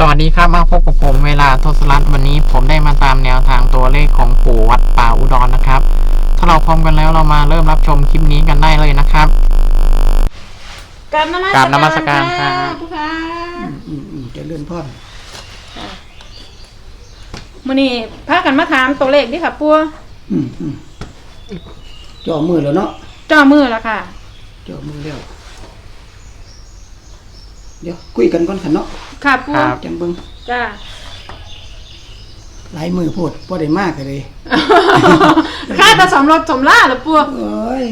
สวัสดีครับมาพบกับผมเวลาทศรัตน์วันนี้ผมได้มาตามแนวทางตัวเลขของปู่วัดป่าอุดรนะครับ ถ้าเราพร้อมกันแล้วเรามาเริ่มรับชมคลิปนี้กันได้เลยนะครับกราบนมัสกราบนมัสการครับผู้ค้าอืมอืมเจะเลื่อนพ่อนมื้อนี้พากันมาถามตัวเลขดิค่ะปัวอืมอืมจ่อมือแล้วเนาะจ่อมือแล้วค่ะจ่อมือแล้ว เดี๋ยวคุยกันก่อนขันเนาะค่ะปัวครับ จังเบิ่งจ้า หลายมือโพดบ่ได้มากเลย ค่าแตะสมรสสมล่าเหรอปัวเอ้ย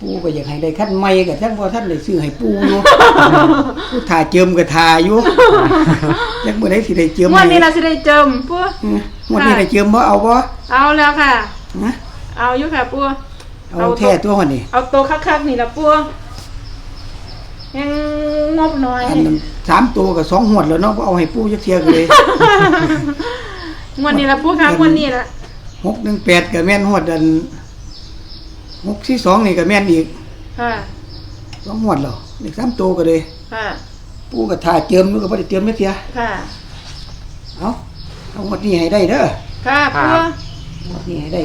ปูก็อยากให้ได้คันใหม่กับท่านพอท่านได้ซื้อให้ปูอยู่ ผู้ทาเจิมก็ทาอยู่ยักบ่ได้สิได้เจิมงวดนี้เราสิได้เจิมปัวอืมงวดนี้ได้เจิมบ่เอาบ่เอาแล้วค่ะ นะเอาอยู่ค่ะปัวเอาแท้ตัวหั่นนี่เอาตัวคักๆนี่ละปัว ยังงบน้อย อันนั้นสามตัวกับสองหวดแล้วเนาะบ่เอาให้ปูจักเที่ยเลย งวดนี้ละปัวค่ะงวดนี้ละหกหนึ่งแปดก็แม่นหวดอันหกที่สองนี่ก็แม่นอีกค่ะสองหวดแล้วอีกสามตัวก็เลย ค่ะปูก็ทาเจิมมันก็บ่ได้เจิมเม็ดเสียค่ะเอาเอาหวดนี้ให้ได้เด้อค่ะปัวหวดนี้ให้ได้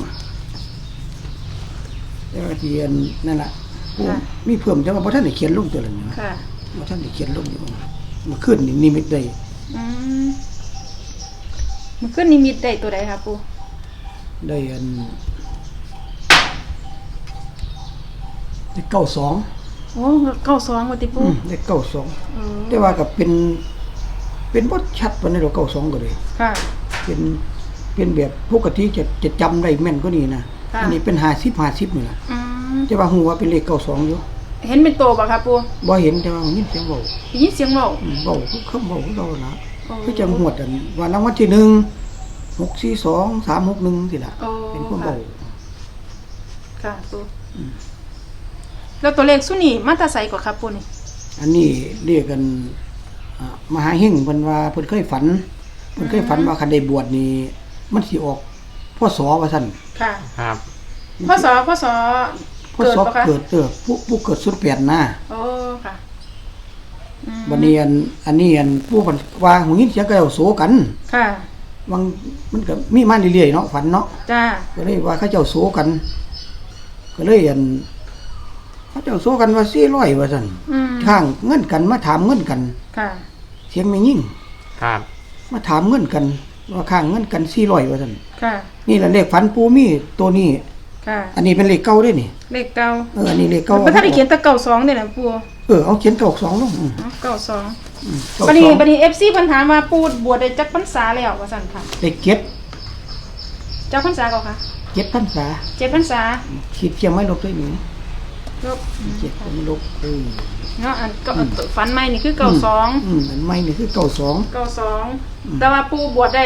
มาแต่ว่าที่อันนั่นล่ะ ปูมีเพิ่มแต่ว่าบ่ทันได้เขียนลงตัวละนี่ค่ะบ่ทันได้เขียนลงอยู่มาขึ้นนี่นิมิตได้อืมมันขึ้นนิมิตได้ตัวใดค่ะปูได้อันได้เก้าสองโอ้เก้าสองวันติปูอืมได้เก้าสองเออแต่ว่าก็เป็น เป็นบทชัดวันนี้เราเก้าสองก็เลย ค่ะ เป็นเป็นแบบปกติจะจะจำได้แม่นก็นี่นะค่ะ อันี้เป็นหาสิบหาสิบนี่แหละอืม แต่ว่าหูว่าเป็นเลขเก้าสองอยู่เห็นเป็นตัวบ่ค่ะปูบ่เห็นแต่ว่ายินเสียงเบาได้ยินเสียงเบาอืมเบาคือเขาเบาคือเรานะโอ้คือจังหวดอันวันรางวัลที่หนึ่งหกสี่สองสามหกหนึ่งสิล่ะ โอ้เป็นคนค่ะเบา ค่ะปูแล้วตัวเลขสุนี่มาแตาใสกว่าครับปูนี่อันนี้เรียกกันอ่ามหาเฮงเพิ่นว่าเพิ่นเคยฝันเพิ่นเคยฝันว่าคันได้บวชนี่มันสิออกพ่อสอว่าซั่นค่ะ ครับพ่อสอพ่อสอพ่อ เกิดสอปะคะเกิดเออผู้ผู้เกิดสุดแปดนะโอ้ค่ะอืมบันนี้อันอันนี้อันผู้ฝันว่าหูยินเสียงก็เอาโสกันค่ะ บางมันก็มีมาเรื่อยๆเนาะฝันเนาะจ้า ก็เลยว่าเขาเจ้าโสกัน ก็เลยอันเขาเจ้าโสกันว่าสี่ร้อยว่าซั่นอืม ข้างเงินกันมาถามเงินกัน ค่ะ เสียงไม่ยิ่งครับ มาถามเงินกัน ว่าข้างเงินกันสี่ร้อยว่าซั่นค่ะ นี่แหละเลขฝันปูมีตัวนี้ ค่ะ อันนี้เป็นเลขเก่าเด้วยนี่เลขเก้าเอออันนี้เลขเก่าพระท่านได้เขียนแตะเก้าสองนี่แหละปูเออเอาเขียนเก่าสองลงอืมเก้าสองอืมเก้าบันสนี้องบันนี้เอฟซีปัญหามว่าปูบวชได้จักพรรษาแล้วว่าสั่นค่ะเลขเจ็ดเจ้าพรรษาก่อนค่ะเจ็ดพรรษาเจ็ดพรรษาขีดเทียมไม่ลบด้วยนี่ลบเจ็ดไม่ลบเออเนาะอันก็ฝันใหม่นี่คือเก้าสอง อืมอันไม่นี่คือเก่าสอง เก้าสองแต่ว่าปูบวชได้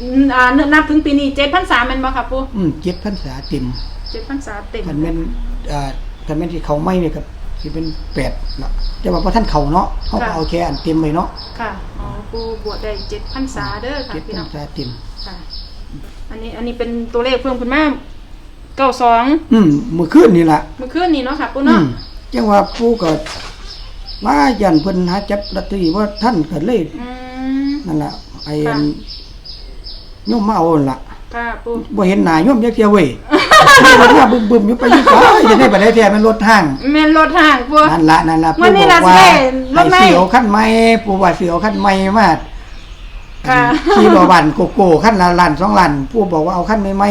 อืมอ่านับถึงปีนี้เจ็ดพรรษาแม่นบ่ค่ะปูอืมเจ็ดพรรษาเต็มเจ็ดพรรษาเต็มคันแม่นอ่าคันแม่นที่เขาไม่เนี่ยครับสิเป็นแปดเนาะแต่ว่าพอท่านเขาเนาะเขาก็เอาแค่อันเต็มไปเนาะค่ะอ๋อปูบวชได้เจ็ดพรรษาเด้อค่ะเจ็ดพี่พรน้รองษาเต็ม ค่ะอันนี้อันนี้เป็นตัวเลขเพิ่มขึ้นมาเก้าสองอืมเมื่อคืนนี่ล่ะ เมื่อคืนนี้เนาะค่ะปูอืเนาะมจังว่าผู้ก็มายันเพิ่นหาจับลอตเตอรี่ว่าท่านก็เลยอืม นั่นล่ะไอ้อันค่ะ โยมมาเอานั่นล่ะค่ะปูบ่เห็นหน้าโยมจักเที่ยเว้ยมีรถมาบึ้มๆอยู่ไปอยู่ไสจะได้ไปได้แท้มันรถห้าง แม่นรถห่างปู นั่นละนั่นละวันนี้ล่ะปู่บอกว่าสิได้รถไหมให้เสียวขั้นไม่ปู่ว่าเสียวขั้นไม่มาค่ะ ขี่รถบันโกโก้ขั้นละล้านสองล้านปู่บอกว่าเอาขั้นไม่ไม่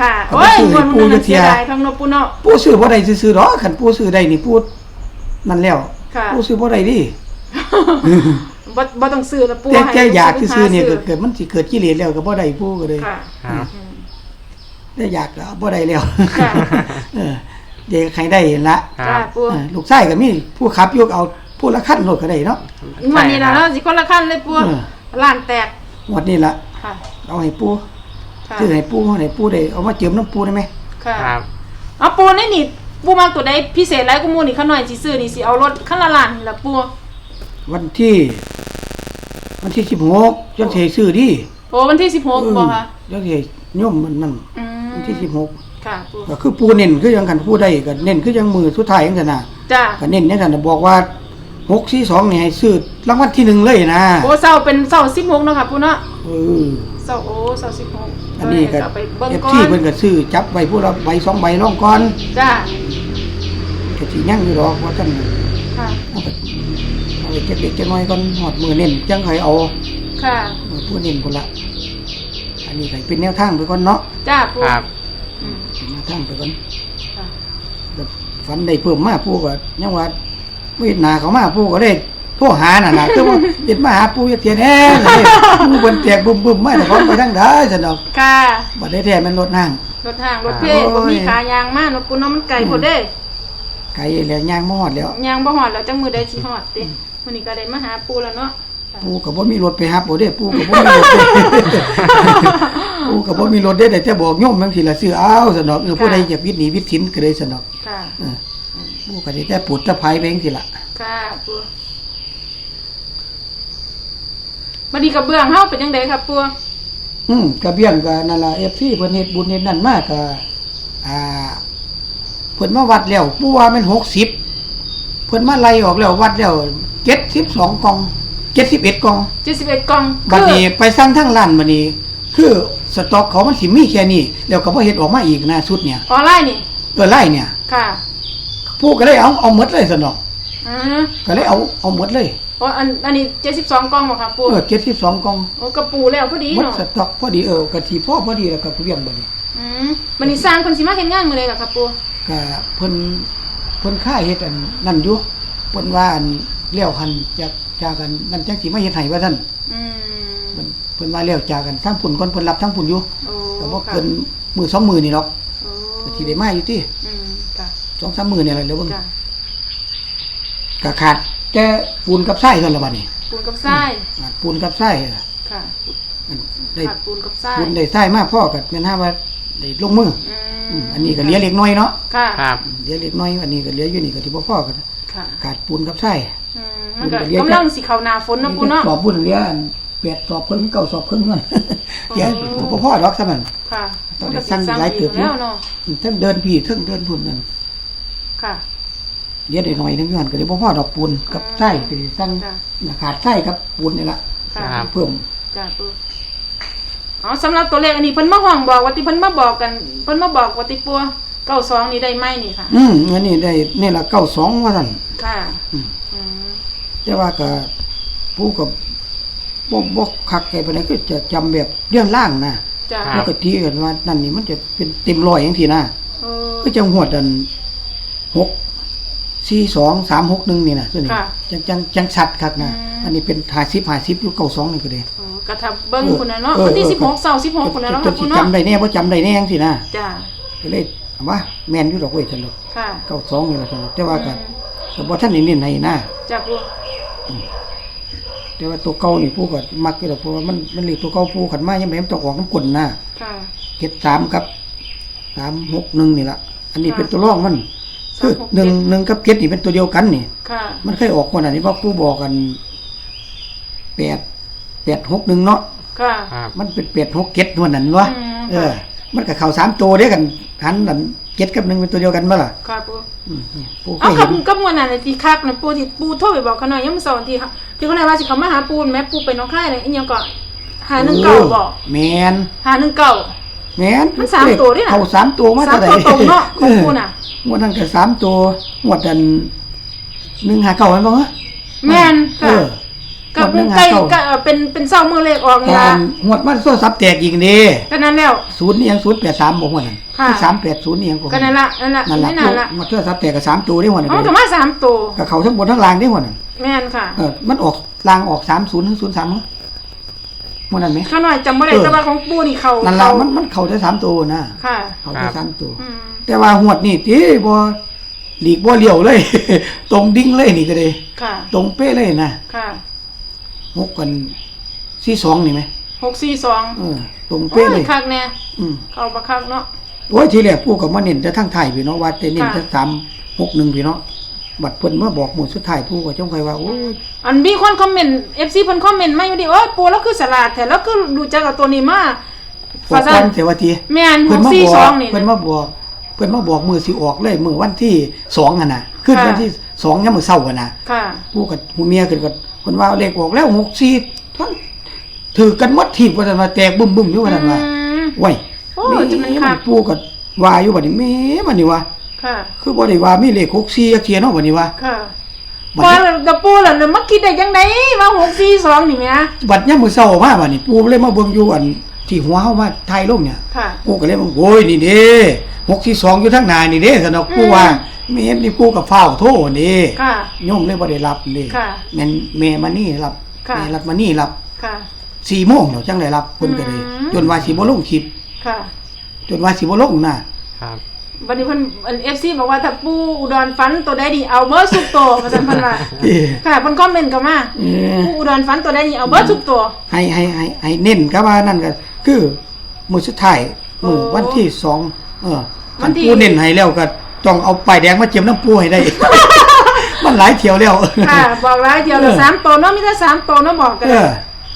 ค่ะ เอาโอ้ไปยซื้อมันปูมันอยู่เที่เสียย ดายทั้งเนปูเนาะปู่ซื้อบ่ได้ซื้อๆหรอกคันปู่ซื้อได้นี่ปู่นั่นแล้วค่ะ ปู่ซื้อบ่ได้ดิ บ่บ่ต้องซื้อแล้วปูแต่ให้แต่อยากลูซื้อๆเนี่ยหาเกิดเกิดมันสิเกิดกิเลสแล้วก็บ่ได้ปู่ก็เลยค่ะครับ อืมแต่อยากก็บ่ได้แล้ว ค่ะเออเดี๋ยวใครได้ละคจ้ารับปูเออลูกชายก็มีผู้ขับยกเอาผู้ละคันรถก็ได้เนาะ งวันนี้นะเนาะสิคนละขั้นเลยปูเออ ล้านแตกงวดนี้ละค่ะเอาให้ปู่ค่ะซื้อให้ปู่ให้ปู่ได้เอามาเจิมน้ำปู่ได้ไหมค่ะครับ เอาปูนี่นี่ปูมาตัวใดพิเศษหลายกูมูนี่ขาหน่อยสิซื้อนี่สิเอารถคันละล้านนี่ละปูวันที่ วันที่สิบหกจนเทซื้อดิโอ้วันที่16บ่คะจนเทโย่มมันนั่นอืมวันที่สิบหกค่ะปูก็คือปูเน้นคือยังกันผู้ได้ก็เน้นคือยังมือสุดท้ายยังกันน่ะจ้าก็เน้นยังกันน่ะบอกว่าหกสี่สองนี่ให้ซื้อรางวัลที่หนึ่งเลยนะโอ้เสาเป็นเสา16เนาะค่ะปูเนาะเออเสาโอ้เสา16อันนี้ก็เอาไปเบิ่งเอฟก่อซีนเพิ่นก็ซื้อจับไว้ผู้ละใบสองใบน้องก่อนจ้าก็สิยังอยู่ดอกว่าท่านค่ะเอาไปเอาไปเก็บเล็กเก็บน้อยก่อนหอดมือเน้นจังค่อยเอาค่ะเออผู้เน้นพุ่นละอันนี้ก็เป็นแนวทางไปก่อนเนาะจ้าปูครับ อืมเป็นแนวทางไปก่อนค่ะแบบฝันได้เพิ่มมาผู้ก็ยังว่าเวียดนาเขามาผู้ก็ได้โทรหาน่ะนะคือว่าเด็ดมาหาผู้จะเตียนแฮ่เลยผู้เพิ่นแตกบึ้มๆมาแต่ของไปทางใดซั่นดอกค่ะบ่ได้แท้มันรถนั่ง รถทางรถเพ่บ่มีขายางมาเนาะปูเนาะมันไกลโพดเด้ไกลแล้วย่างมอดแล้ว ยางบ่ฮอดแล้วจังมือใดสิฮอดติ มื้อนี้ก็ได้มาหาปูแล้วเนาะค่ะปูก็บ่มีรถไปรับบ่ได้ปูก็บ่มีรถเด้ปูก็บ่มีรถได้แต่จะบอกโยมจังซี่ล่ะซื้อเอาซั่นดอกเออผู้ใดอยากวิทย์หนีวิทย์สินก็เลยซั่นดอกค่ะ เออปูก็ได้แต่ปุดตะไผไปจังซี่ล่ะค่ะปูบัดนี้กระเบื้องเฮาเป็นจังไดครับปูอืมกระเบียงก็นั่นล่ะ FC เพิ่นเฮ็ดบุญเฮ็ดนั่นมาก็อ่าเพิ่นมาวัดแล้วปูว่ามัน60เพิ่นมาไล่ออกแล้ววัดแล้ว 72กล่อง71กล่อง71กล่องบัดคือนี้ไปสร้างทั้งร้านบัดนี้ คือสต็อกเขามันสิมีแค่นี้แล้วก็บ่เฮ็ดออกมาอีกนะชุดเนี่ยออนไลน์นี่เออไล่เนี่ยค่ะผู้ก็เลยเอาเอาหมดเลยสนอกอือก็เลยเอาเอาหมดเลยโอ้อันอันนี้72กล่องบ่ครับปูเออเจ็ดสิบสองกล่องโอ้กระปูแล้วพอดีหมดเนาะสต็อกพอดีเออกะทิพ่อพอดีแล้วก็เรียงบัดนี้อืมบัดนี้สร้างเพิ่นสิมาเฮ็ดงานมื้อใดล่ะครับปูก็เพิ่นเพิ่นค่าเฮ็ดอันนั่นอยู่เพิ่นว่าอัน เลี้ยวหันจากจากกันนั่นจังสิมาเฮ็ดให้ว่าท่านอืมเพิ่นเพิ่นว่าเลี้ยวจากกันทั้งพุ่นก่อนเพิ่นรับทั้งพุ่นอยู่โอ้ก็บ่ค่ะเกินมือสองมือนี่หรอกโอ้ก็สิได้มาอยู่ติอืมค่ะสองสามมือนี่แหละเดี๋ยวเบิ่งจ้ะก็ขาดแค่ปูนกับทรายเท่านั้นละบัดนี้ปูนกับทรายขาดปูนกับทรายเออค่ะมันได้ขาดปูนกับทรายปูนได้ทรายมากพ่อก็แม่นหาว่าได้ลงมืออือืมมอันนี้ก็เหลือเล็กน้อยเนาะค่ะครับ เหลือเล็กน้อยอันนี้ก็เหลืออยู่นี่ก็ที่บ่พอกันค่ะ ขาดปูนกับทรายอื มมันก็กำลังสิเข้าหน้าฝนเนาะปูเนาะสอบบุญเหลืออันแปดสอบเพิ่งเก้าสอบเพิ่งนั่นเดี๋ยวบ่พอดอกซะมันค่ะต้องมันได้ก็สิสั่งหลายเติบอยู่แล้วเนาะทั้งเดินพี่ทั้งเดินพุ่นนั่นค่ะเหลือได้น้อยนึงอยู่หั่นก็เลยบ่พอดอกปูนกับทรายก็สิสั่งค่ะขาดทรายกับปูนนี่ล่ะค่ะครับเพิ่มจ้ะปูอ๋อสำหรับตัวเลขอันนี้เพิ่นมาห้องบอกว่าที่เพิ่นมาบอกกันเพิ่นมาบอกว่าติปัว92นี่ได้ไหมนี่ค่ะ อืมอันนี้ได้นี่ล่ะ92ว่าซั่นค่ะอืมอืม แต่ว่าก็ผู้กับบ่บ่คักแกปานใดคือจะจำแบบเรื่องล่างนะจ้ะครัปบ กติกันว่านั่นนี่มันจะเป็นเต็มร้อยจังซี่นะเออ ก็จังหวดอันหกสี่สองสามหกหนึ่งนี่นะตัวนี้ค่ะจังจังจังชัดคักนะอืม อันนี้เป็นหาสิบหาสิบอยู่เก้าสองนี่ก็ได้เออกระทับเบิ้งคุณนะเนาะเออวันที่เออสิบหกเสาร์สิบหกคุณนะเนาะจครันบสิคุณเนาะจำได้แน่บ่จำได้แน่จังซี่นะจ้าก็เลยเอาว่าแม่นอยู่ดอกเว้ยจังดอกค่ะเก้าสองนี่ล่ะจังดอกแต่ว่าก็อืมก็บ่ทันได้เน้นให้นะ จ้าปู แต่ว่าตัวเก่านี่ผู้ก็มักอยู่ดอกเพราะว่ามันมันเลขตัวเก่าผู้ขันมายังไงมันต้องออกน้ำกลนนะค่ะเจ็ดสามกับสามหกหนึ่งนี่ละอันนี้ค่ะ เป็นตัวรองมันคือสามหกหนึ่งเจ็ดหนึ่งกับเจ็ดนี่เป็นตัวเดียวกันนี่ ค่ะ มันเคยออกคนอันนี้เพราะผู้บอกกันแปดแปดหกหนึ่งเนาะ ค่ะ ครับ มันเป็นแปดหกเจ็ดนวลนั่นวะอืมเออ มันกับเข่าสามตัวเดียวกันหันนั่นเจ็ดกับหนึ่งเป็นตัวเดียวกันมั้ล่ะค่ะปูอืมนี่ผู้เคเอายกัเห็บนกับมวลนั่นน่ะที่คักนะปูที่ปูโทรไปบอกเขาหน่อยยังมื้อเสาร์ที่ที่เขาไหนว่าสิเขามาหาปูนแม่ปูไปหน้องค่ายเลยอีหยังก็หาหนึ่งเก้าบอกแมนหาหนึ่งเก้าแมนมันสามตัวด้วยน่ะ เข่าสามตัวมาสามแต่ตัวใดตรงเนาะของปูน่ะ งวดนั้นก็สามตัวงวดนั้นหนึ่งหาเก่ามันบ้างฮะแม่นเอค่ะอ กับงวดหนึ่งหาใกล้เก่าก็เอ่อเป็นเป็นเสามือเลขออกนี่กาละรงวดมันโซ่ซับแตกอีกนี่ก็นั้นแล้ว ศูนย์นี่ยังศูนย์แปดสามบอกว่านั่นค่ะ สามแปดศูนย์นี่ยังบอกก็นั่นละนั่นละนั่นนี่ละนั่นละมาโซ่ซับแตกกับสามตัวได้หัวนั่นอ๋อเลถึยงมาสามตัวกับเขาทั้งบนทั้งล่างได้หัวนั่นแม่นค่ะเออมันออกล่างออกสามศูนย์ถึงศูนย์สามมั้งมันนั่นไหม ข้าหน่อยจำไม่ได้เออ แต่ว่าของปูนี่เขานั่นละเขามันมันเข่าได้สามตัวนะค่ะเข่าได้สามตัว อืมแต่ว่าหวดนี่ที่บ่หลีกบ่เลี้ยวเลย ตรงดิ้งเลยนี่ก็เลยค่ะตรงเป๊ะเลยนะค่ะ หกกันสี่สองนี่ไหมหกสี่สองเออ ตรงโอ้เป๊ะเลยยคักแน่อืมเขาบักคักเนาะโอ้ยทีแรกผู้กับมาเน้นแต่ทั้งไทยพี่เนาะว่าแต่เน้นค่ะแต่สามหกหนึ่งพี่เนาะบัดเพิ่นมาบอกหมู่สุดท้ายผู้ก็จ้องไปว่าโอ้ยอันมีคนคอมเมนต์เอฟซีเพิ่นคอมเมนต์มาอยู่ดิโอ้ยปูแล้วคือสลัดแท้แล้วคือรู้จักกับตัวนี้มาบอกฟาซักันนเสวาทีแม่นหเพิ่นกมาสี่บสออกงนี่เพิ่นมาบอกเพิ่นมาบอกมือสิออกเลยมือวันที่สองอะน่ะขึ้นค่ะวันที่สองยามมื้อเช้ากันนะค่ะผู้กับผู้เมียกันก็ เพิ่นว่าเลขออกแล้ว64ทั้งถือกันหมดทีบว่าซั่นว่าแตกบึ้มๆอยู่ว่าซั่นว่าอืมไว้โอ้จะมันคักผู้ก็ว่าอยู่บัดนี้แหม่บัดนี้ว่าค่ะคือบ่ได้ว่ามีเลข64จักเที่ยเนาะบัดนี้ว่าค่ะบัพอดนี้ตะปูล่ะเนี่ยมาคิดได้จังไดว่าหกสี่สองนี่แหมบัดยามมื้อเช้ามาบัดนี้ปู่เลยมาเบิ่งอยู่อัน ที่หัวเฮามาถ่ายลงเนี่ยค่ะ กูก็เลยบอกโอ้ยนี่เด้หกที่สองอยู่ทั้งหนานี่เด้สนอกกูว่าแม่นี่กูกับเฝ้าวโทษนี่ค่ะ โยมเลยบ่ได้รับนี่ค่ะแม่นแม่มานี่รับค่ะ แม่รับมานี่รับค่ะ สี่โมงเดี๋ยวจังได้รับเพิ่นก็เลย อืม จนว่าสิบ่ลงคลิป ค่ะ จนว่าสิบ่ลงน่ะ ครับ วันนี้เพิ่นเอฟซีบอกว่าถ้าปูอุดรฟันตัวใดดีเอาเบอร์สุกตัวว่าซั่นเพิ่นว่าเอ้ยค่ะเพิ่นคอมเมนต์เข้ามาเอ้ยปูอุดรฟันตัวใดดีเอาเบอร์สุกตัว ให้ให้ให้ให้เน้นก็ว่านั่นก็คือมื้อสุดท้ายมื้อโอ้วันที่สองเออวัคันนที่ ปูเน้นให้แล้วก็ต้องเอาป้ายแดงมาเจียมน้ำปูให้ได้ มันหลายเที่ยวแล้ว ค่ะ บอกแล้วเดียวละเออ สามตัวเนาะมีแต่สามตัวเนาะบอกกันเออ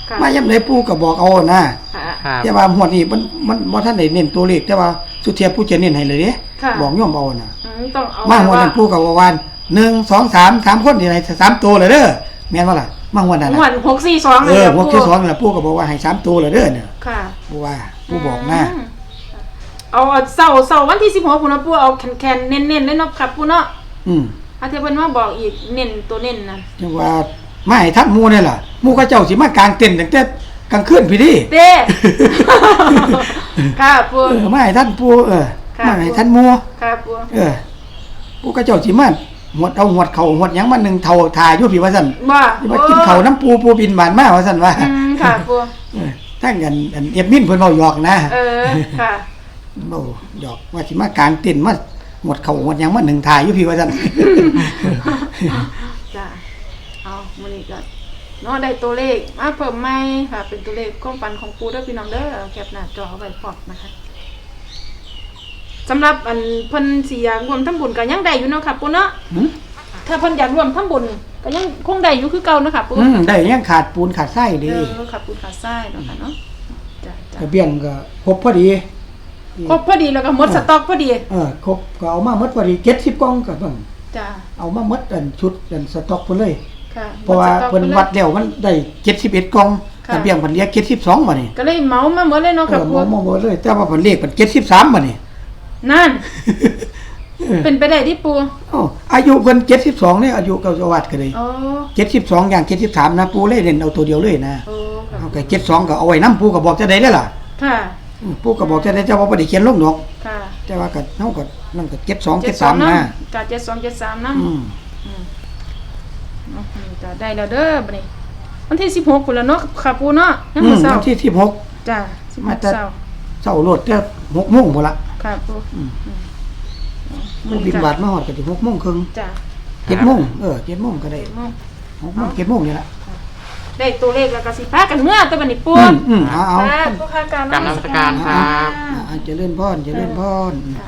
ค่ะมาย่ำไหนปูก็บอกเอานะค่ะ ครับ แต่ว่าหมวดนี้มันมันบ่ทันได้เน้นตัวเลขแต่ว่า สุเทียผู้จะเน้นให้เลยเด้ค่ะ บอกโยมเอาน่ะ อืมต้องเอามาหัวดว่านั้นปูก็ว่าวันหนึ่งสองสามสามคนนี่ให้สามตัวเลยเด้อแม่นบ่ล่ะมาหัวดนั้นหวน่ะดหกสี่สองเลเอยอนะพวกที่สองนั่นล่ะปูก็บอกว่าให้สามตัวเลยเด้อเนี่ยค่ะปูว่าปูบอกนะมเอาเอาเสาเสาวันที่สิบหกพุ่นนะปูเอาแคนแคนๆเน้นเน้นๆเลยเนาะครับปูเนาะอืมอาเทเพิ่นมาบอกอีกเน้นตัวเน้นนะจังว่ามาให้ทัดหมู่นี่ล่ะหมู่เขาเจ้าสิมากลางเต็นท์ตั้งแต่กลางคืนพี่ดิ เต้ ค่ะปูเออมาให้ท่านปูเออค่ะมาให้ท่านหมู่ค่ะปูเออปูเขาเจ้าสิมาหวดเอาหวดเขาหวดหยังมาหนึงเท่าทาอยู่พี่ว่าซั่นว่าสิมากินเขาวน้ำปูปูบินบานมาว่าซั่นว่าอืมค่ะปูเออทั้งกันอันเอ็ดมินเพิ่นเว้าหยอกนะเออค่ะเว้าหยอกว่าสิมากลางเต็นท์มาหมดเขาหมดหยังมาหนึ่งทายอยู่พี่ว่าซั่น จ้ะเอามื้อนี้ก็ เนาะได้ตัวเลขมาเพิ่มใหม่ค่ะ เป็นตัวเลขความฝันของปูเด้อพี่น้องเด้อแคปหน้าจอเอาไว้พร้อมนะคะสำหรับอันเพิ่นสิอยากรวมทำบุญก็ยังได้อยู่เนาะค่ะปูเนาะหืมถ้าเพิ่นอยากรวมทำบุญก็ยังคงได้อยู่คือเก่าเนาะค่ะปูอืมได้ยังขาดปูนขาดไส้เอดีอค่ะปูขาซ้ายเนาะค่ะเนาะจ้ะจ้ะกระเบียงก็ครบพอดีครบพอดีแล้วก็หมดสต็อกพอดีเออครบก็เอามาหมดพอดี70กล่องก็เบิ่งจ้ะเอามาหมดอันชุดอันสต็อกเพิ่นเลย ค่ะเพราะว่าหมสต็อกเพิ่นไปลยวัดแล้วมันได้71กล่องค่ะกระเบียงเพิ่นเหลือ72บัดนี้ก็เลยเหมามาหมดเลยเนาะเอค่ะอปูมองมองเลย แต่ว่าเพิ่นเลขเพิ่น73บัดนี้นั่น เออเป็นไปได้ที่ปูเอ้าอายุเพิ่น72เนี่ยอายุเก่าจังหวัดก็เลยอ๋อ72อย่าง73นะปูเลยเล่นเอาตัวเดียวเลยนะโอ้ค่ะเอาก็72ก็เอาไว้นํปูก็บอกจะได้เด้อล่ะค่ะอืมปูก็บอกจะได้เจ้าว่าบ่ได้เขียนลงดอก ค่ะแต่ว่าก็เฮาก็นั่นก็72 73นะกะเจ็ดสองเจ็ดสามนะอืมเอา จะได้แล้วเด้อบัดนี้วันที่สิบหกพุ่นละเนาะค่ะปูเนาะยังอืมื้มอเช้าวันที่16จ้ะสิบหมากแต่ เช้าเช้าโลดแต่6โมงพุ่นละค่ะปูอืมอืมปูบินบาทมาฮอดก็สิ6โมงครึ่งจ้ะ7โมงเออ7โมงก็ได้เจ็ดโมง6โมง7โมงนี่ล่ะได้ตัวเลขแล้วก็สิพากันเมื่อแต่บัดนี้ปูอืมอืมเอาเอา ค่ะปูค่ะการกรรมนมัสการครับ อ่าเจริญพรเจริญพร ค่ะ